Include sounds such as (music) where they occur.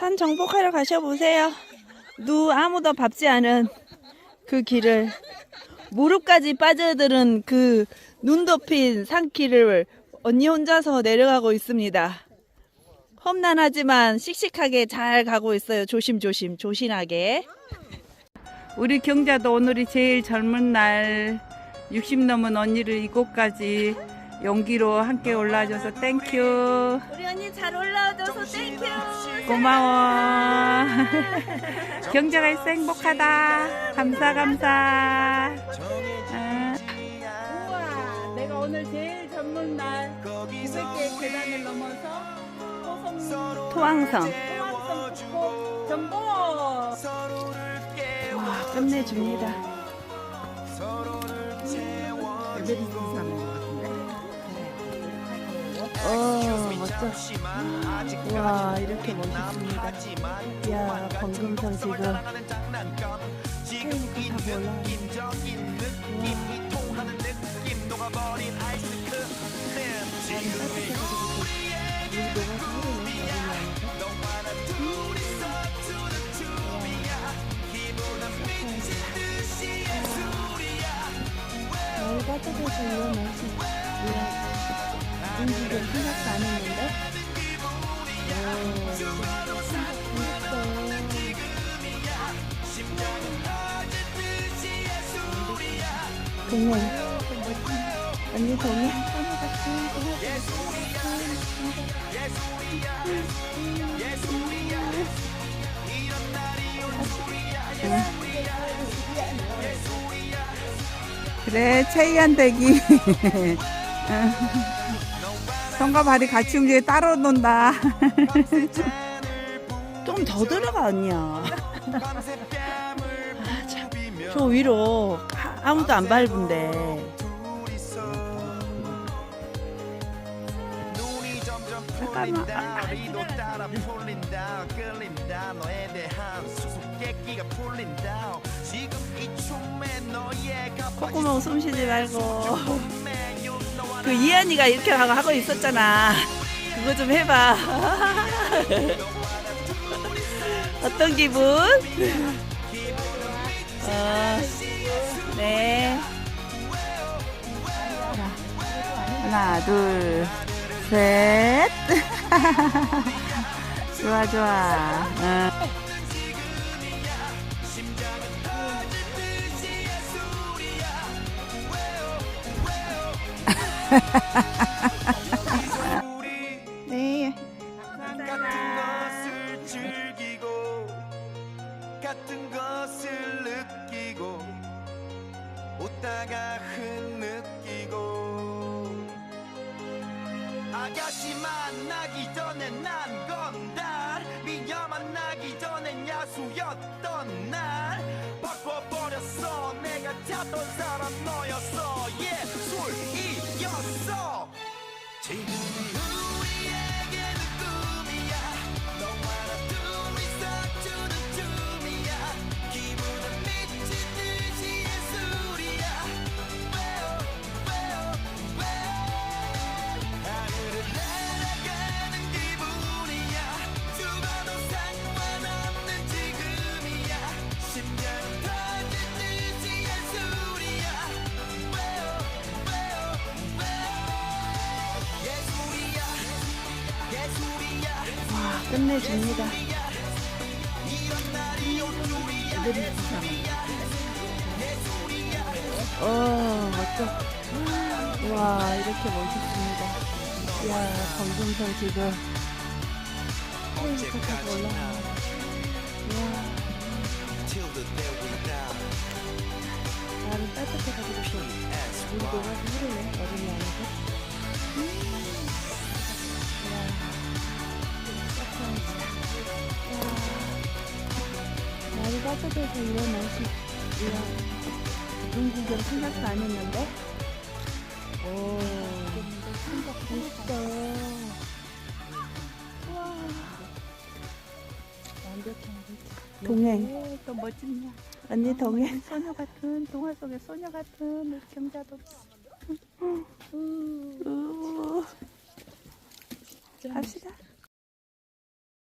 산 정복하러 가셔보세요. 누 아무도 밟지 않은 그 길을 무릎까지 빠져드는 그 눈 덮인 산길을 언니 혼자서 내려가고 있습니다. 험난하지만 씩씩하게 잘 가고 있어요. 조심조심, 조신하게. 우리 경자도 오늘이 제일 젊은 날 60 넘은 언니를 이곳까지 용기로 함께 올라와줘서 땡큐. 우리 언니 잘 올라와줘서 땡큐. 고마워. (laughs) 경자가 있어 행복하다. 감사 감사. 아. 우와, 내가 오늘 제일 젊은 날 900개 계단을 넘어서 토성 토왕성 토왕성 전복. 와 끝내줍니다. 어 멋져. 와 이렇게 멋있습니다. 야 검금성 지금 태우니까 다 올라가네. 이런 날씨 이런 움직임 생각도 안 했는데 오 동행 언니 동행 그래 체이한 대기. (laughs) 손과 발이 같이 움직여 따로 논다. (laughs) 좀 더 들어가 언니야. 아, 참. 저 위로 아- 아무도 안 밟은데 잠깐만. 아, 다 콧구멍 숨 쉬지 말고. 그 이한이가 이렇게 하고 하고 있었잖아. 그거 좀 해봐. (laughs) 어떤 기분? 어, 네. 자, 하나 둘셋. (laughs) 좋아 좋아. 어. 네. 아가씨 만나기 전에 난 건달 미녀 만나기 전엔 야수였던 날 바꿔버렸어. 내가 찾던 사람 너였어 지 끝내줍니다. 어, 멋져. 와, 이렇게 멋있습니다. 이야, 검금성 지금. 올라가네. 이야, 나름 따뜻해가지고 또 물이 녹아서 흐르네, 따뜻해서 이런 날씨, 이야. 눈 구경 생각도 안 했는데. 오, 멋있다. 와. 동행. 네, 또 멋진 언니 동행. (laughs) 소녀 같은 동화 속의 소녀 같은 우리 경자도 우. 갑시다.